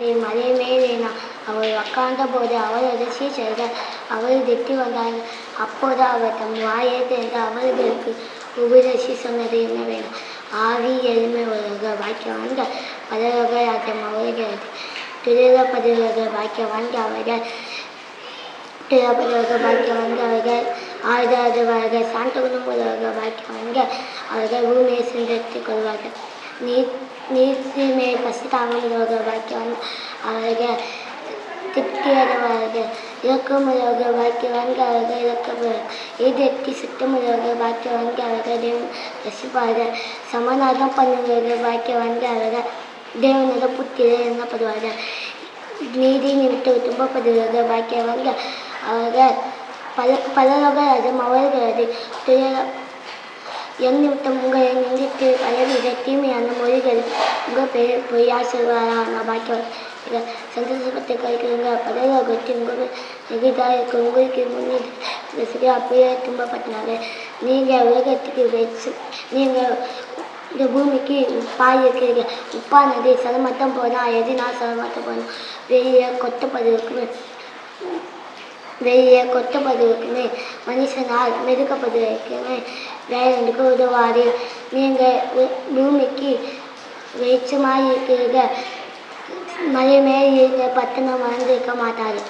மழையுமே வேணாம் அவள் உட்கார்ந்த போது அவரது சீஷர்கள் அவள் திட்டி வந்தார்கள். அப்போது அவர் தம் வாயை திறந்து அவர்களுக்கு உபதேசி சொன்னது என்ன வேணும் ஆவி எளிமை உலக பாக்கியவான்க பலரோக ராஜ்யம் அவர்களது துரிதப்படுவர்கள் பாக்கியவான்க அவர்கள் துரிதப்படுவர்கள் வந்து அவர்கள் ஆயுதவர்கள் சாந்த குணம் உள்ளவர்கள் பாக்கியவான்க அவர்கள் பூமியை சிந்தித்துக் கொள்வார்கள். நீர் நீர்மை பசி தாங்க முடியவர்கள் பாக்கியவான் அவர்கள் திருப்தியடைவார்கள் இறக்கமுள்ளவர்கள் பாக்கியவான்கள் அவர்கள் இறக்கப்படுவார்கள் எதிர்த்தி சுத்தமுள்ளவர்கள் பாக்கியவான்கள் அவர்கள் தேவன் ரசிப்பார்கள் சமாதானம் பண்ணுவவர்கள் பாக்கியவான்கள் அவர்கள் தேவனோட புத்திரர் எண்ணப்படுவார்கள் நீதி நிமித்தம் துன்பப்படுவர்கள் பாக்கியவான்கள் அவர்கள் பல பலரோக ராஜ்யம் அவர்களது துயர என் உங்கள் உங்களை நிந்தித்து பலவித தீமையான மொழிகள் உங்கள் பெயர் பொய்யா சொல்வாரான நான் இதை சந்தோஷப்பட்டு கழிக்கிறீங்க பரலோகத்தில் உங்கள் எதிராக இருக்க உங்களுக்கு முன்னே சரியா அப்படியே துன்பப்பட்டினாங்க நீங்கள் உலகத்துக்கு வச்சு நீங்கள் இந்த பூமிக்கு பாய் இருக்கிறீங்க உப்பானது சதமத்தம் போனால் எதுனா சதமத்தம் போனால் வெளியே கொட்டப்படுவதுக்குமே வெளியே கொட்டப்படுவதுக்குமே மனுஷனால் மெதுக்கப்படுவதற்குமே வேறொன்றுக்கு உதவாது. நீங்கள் பூமிக்கு வெளிச்சமாக இருக்கிறீங்க மலை மேலே இருக்கிற பட்டணம் மறந்து இருக்க மாட்டாது